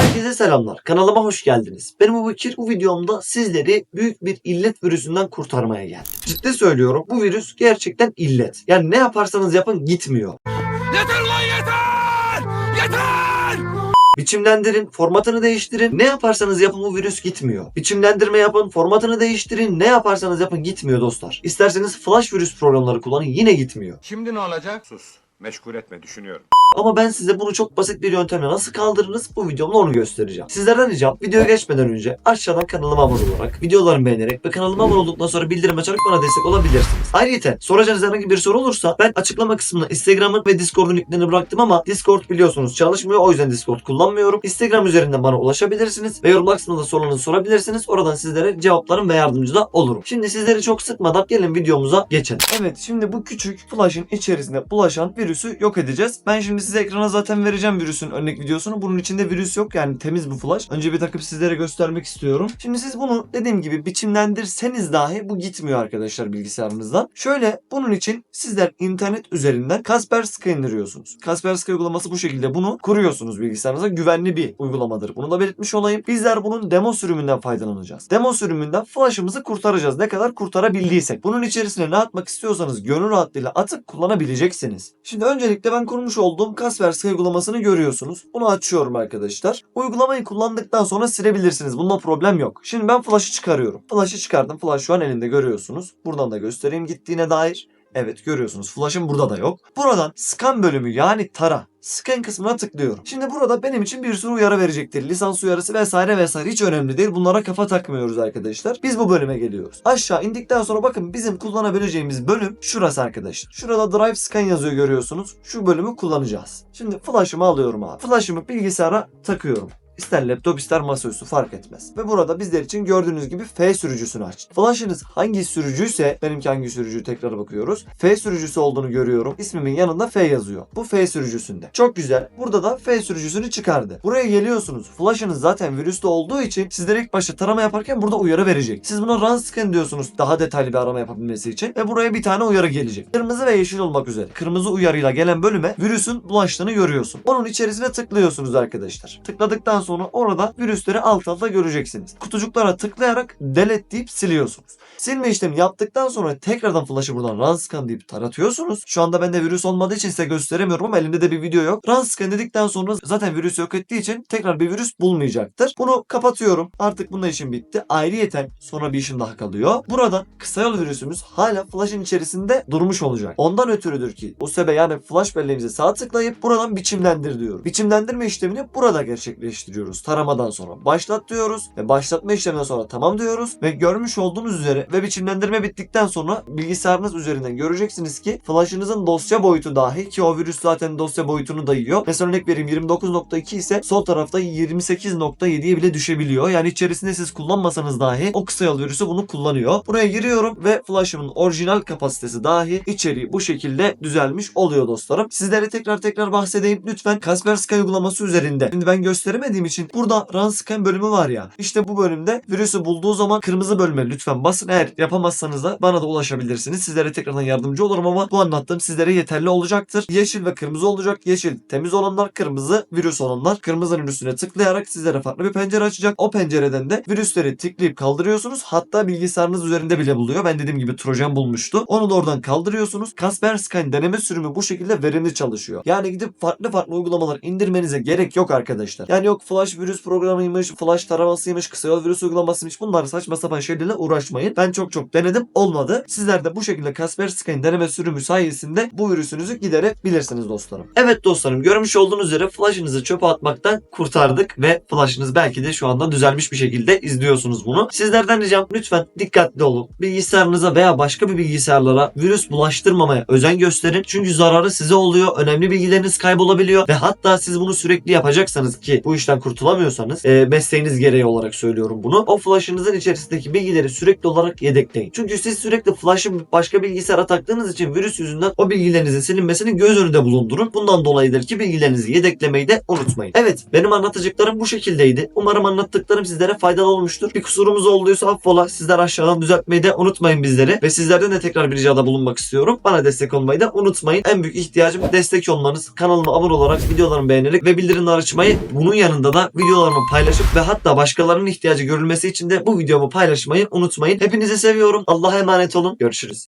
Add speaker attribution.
Speaker 1: Herkese selamlar. Kanalıma hoş geldiniz. Ben Ebu Bekir. Bu videomda sizleri büyük bir illet virüsünden kurtarmaya geldim. Ciddi söylüyorum. Bu virüs gerçekten illet. Yani ne yaparsanız yapın gitmiyor.
Speaker 2: Yeter lan yeter! Yeter!
Speaker 1: Biçimlendirin, formatını değiştirin. Ne yaparsanız yapın bu virüs gitmiyor. Biçimlendirme yapın, formatını değiştirin. Ne yaparsanız yapın gitmiyor dostlar. İsterseniz flash virüs programları kullanın yine gitmiyor.
Speaker 2: Şimdi ne olacak? Sus. Meşgul etme düşünüyorum.
Speaker 1: Ama ben size bunu çok basit bir yöntemle nasıl kaldırırız bu videomda onu göstereceğim. Sizlerden ricam videoya geçmeden önce aşağıdan kanalıma abone olarak, videolarımı beğenerek ve kanalıma abone olduktan sonra bildirim açarak bana destek olabilirsiniz. Ayrıca soracağınız herhangi bir soru olursa ben açıklama kısmına Instagram'ın ve Discord'un linklerini bıraktım ama Discord biliyorsunuz çalışmıyor o yüzden Discord kullanmıyorum. Instagram üzerinden bana ulaşabilirsiniz ve yorum kısmında sorularınızı sorabilirsiniz. Oradan sizlere cevaplarım ve yardımcı da olurum. Şimdi sizleri çok sıkmadan gelin videomuza geçelim. Evet şimdi bu küçük flash'ın içerisinde bulaşan virüsü yok edeceğiz. Ben şimdi size ekrana zaten vereceğim virüsün örnek videosunu. Bunun içinde virüs yok yani temiz bu flash. Önce bir takıp sizlere göstermek istiyorum. Şimdi siz bunu dediğim gibi biçimlendirseniz dahi bu gitmiyor arkadaşlar bilgisayarınızdan. Şöyle bunun için sizler internet üzerinden Kaspersky indiriyorsunuz. Kaspersky uygulaması bu şekilde bunu kuruyorsunuz bilgisayarınıza. Güvenli bir uygulamadır. Bunu da belirtmiş olayım. Bizler bunun demo sürümünden faydalanacağız. Demo sürümünden flash'ımızı kurtaracağız. Ne kadar kurtarabildiysek. Bunun içerisine ne atmak istiyorsanız gönül rahatlığıyla atıp kullanabileceksiniz. Şimdi öncelikle ben kurmuş olduğum Kaspersky uygulamasını görüyorsunuz. Bunu açıyorum arkadaşlar. Uygulamayı kullandıktan sonra silebilirsiniz. Bunda problem yok. Şimdi ben flash'ı çıkarıyorum. Flash'ı çıkardım. Flash şu an elimde görüyorsunuz. Buradan da göstereyim gittiğine dair. Evet görüyorsunuz flash'ım burada da yok. Buradan scan bölümü yani tara. Scan kısmına tıklıyorum. Şimdi burada benim için bir sürü uyarı verecektir. Lisans uyarısı vesaire vesaire hiç önemli değil. Bunlara kafa takmıyoruz arkadaşlar. Biz bu bölüme geliyoruz. Aşağı indikten sonra bakın bizim kullanabileceğimiz bölüm şurası arkadaşlar. Şurada drive scan yazıyor görüyorsunuz. Şu bölümü kullanacağız. Şimdi flash'ımı alıyorum abi. Flash'ımı bilgisayara takıyorum. İster laptop ister masaüstü fark etmez. Ve burada bizler için gördüğünüz gibi F sürücüsünü açtım. Flash'ınız hangi sürücüyse benimki hangi sürücü tekrar bakıyoruz. F sürücüsü olduğunu görüyorum. İsmimin yanında F yazıyor. Bu F sürücüsünde. Çok güzel. Burada da F sürücüsünü çıkardı. Buraya geliyorsunuz. Flash'ınız zaten virüslü olduğu için sizlere ilk başta tarama yaparken burada uyarı verecek. Siz buna run scan diyorsunuz daha detaylı bir arama yapabilmesi için. Ve buraya bir tane uyarı gelecek. Kırmızı ve yeşil olmak üzere. Kırmızı uyarıyla gelen bölüme virüsün bulaştığını görüyorsun. Onun içerisine tıklıyorsunuz arkadaşlar. Tıkladıktan sonra orada virüsleri alt alta göreceksiniz. Kutucuklara tıklayarak delete deyip siliyorsunuz. Silme işlemi yaptıktan sonra tekrardan flash'ı buradan run scan deyip taratıyorsunuz. Şu anda bende virüs olmadığı için size gösteremiyorum ama elimde de bir video yok. Run scan dedikten sonra zaten virüs yok ettiği için tekrar bir virüs bulmayacaktır. Bunu kapatıyorum. Artık bunun işim bitti. Ayrıyeten sonra bir işim daha kalıyor. Buradan kısa yol virüsümüz hala flash'ın içerisinde durmuş olacak. Ondan ötürüdür ki USB yani flash belleğimize sağ tıklayıp buradan biçimlendir diyorum. Biçimlendirme işlemini burada gerçekleştiriyoruz. Taramadan sonra başlat diyoruz ve başlatma işleminden sonra tamam diyoruz ve görmüş olduğunuz üzere ve biçimlendirme bittikten sonra bilgisayarınız üzerinden göreceksiniz ki flash'ınızın dosya boyutu dahi ki o virüs zaten dosya boyutunu da yiyor. Mesela örnek vereyim 29.2 ise sol tarafta 28.7'ye bile düşebiliyor. Yani içerisinde siz kullanmasanız dahi o kısa yol virüsü bunu kullanıyor. Buraya giriyorum ve flash'ımın orijinal kapasitesi dahi içeriği bu şekilde düzelmiş oluyor dostlarım. Sizlere tekrar tekrar bahsedeyim. Lütfen Kaspersky uygulaması üzerinde. Şimdi ben gösteremediğim için burada run scan bölümü var ya. İşte bu bölümde virüsü bulduğu zaman kırmızı bölüme lütfen basın. Eğer yapamazsanız da bana da ulaşabilirsiniz. Sizlere tekrardan yardımcı olurum ama bu anlattığım sizlere yeterli olacaktır. Yeşil ve kırmızı olacak. Yeşil temiz olanlar, kırmızı virüs olanlar. Kırmızının üstüne tıklayarak sizlere farklı bir pencere açacak. O pencereden de virüsleri tıklayıp kaldırıyorsunuz. Hatta bilgisayarınız üzerinde bile buluyor. Ben dediğim gibi Trojan bulmuştu. Onu da oradan kaldırıyorsunuz. Kaspersky deneme sürümü bu şekilde verimli çalışıyor. Yani gidip farklı farklı uygulamalar indirmenize gerek yok arkadaşlar. Yani yok flash virüs programıymış, flash taramasıymış, kısa yol virüs uygulamasıymış. Bunlar saçma sapan şeylerle uğraşmayın. Ben çok çok denedim olmadı. Sizler de bu şekilde Kaspersky'nin deneme sürümü sayesinde bu virüsünüzü giderebilirsiniz dostlarım. Evet dostlarım görmüş olduğunuz üzere flash'ınızı çöpe atmaktan kurtardık ve flash'ınız belki de şu anda düzelmiş bir şekilde izliyorsunuz bunu. Sizlerden ricam lütfen dikkatli olun. Bilgisayarınıza veya başka bir bilgisayarlara virüs bulaştırmamaya özen gösterin. Çünkü zararı size oluyor. Önemli bilgileriniz kaybolabiliyor ve hatta siz bunu sürekli yapacaksanız ki bu kurtulamıyorsanız e, mesleğiniz gereği olarak söylüyorum bunu. O flash'ınızın içerisindeki bilgileri sürekli olarak yedekleyin. Çünkü siz sürekli flash'ı başka bilgisayara taktığınız için virüs yüzünden o bilgilerinizin silinmesini göz önünde bulundurun. Bundan dolayıdır ki bilgilerinizi yedeklemeyi de unutmayın. Evet benim anlatacaklarım bu şekildeydi. Umarım anlattıklarım sizlere faydalı olmuştur. Bir kusurumuz olduysa affola. Sizler aşağıdan düzeltmeyi de unutmayın bizleri. Ve sizlerden de tekrar bir ricada bulunmak istiyorum. Bana destek olmayı da unutmayın. En büyük ihtiyacım destek olmanız. Kanalıma abone olarak videolarımı beğenerek ve bildirimleri açmayı bunun yanında altında da videolarımı paylaşıp ve hatta başkalarının ihtiyacı görülmesi için de bu videomu paylaşmayı unutmayın. Hepinizi seviyorum. Allah'a emanet olun. Görüşürüz.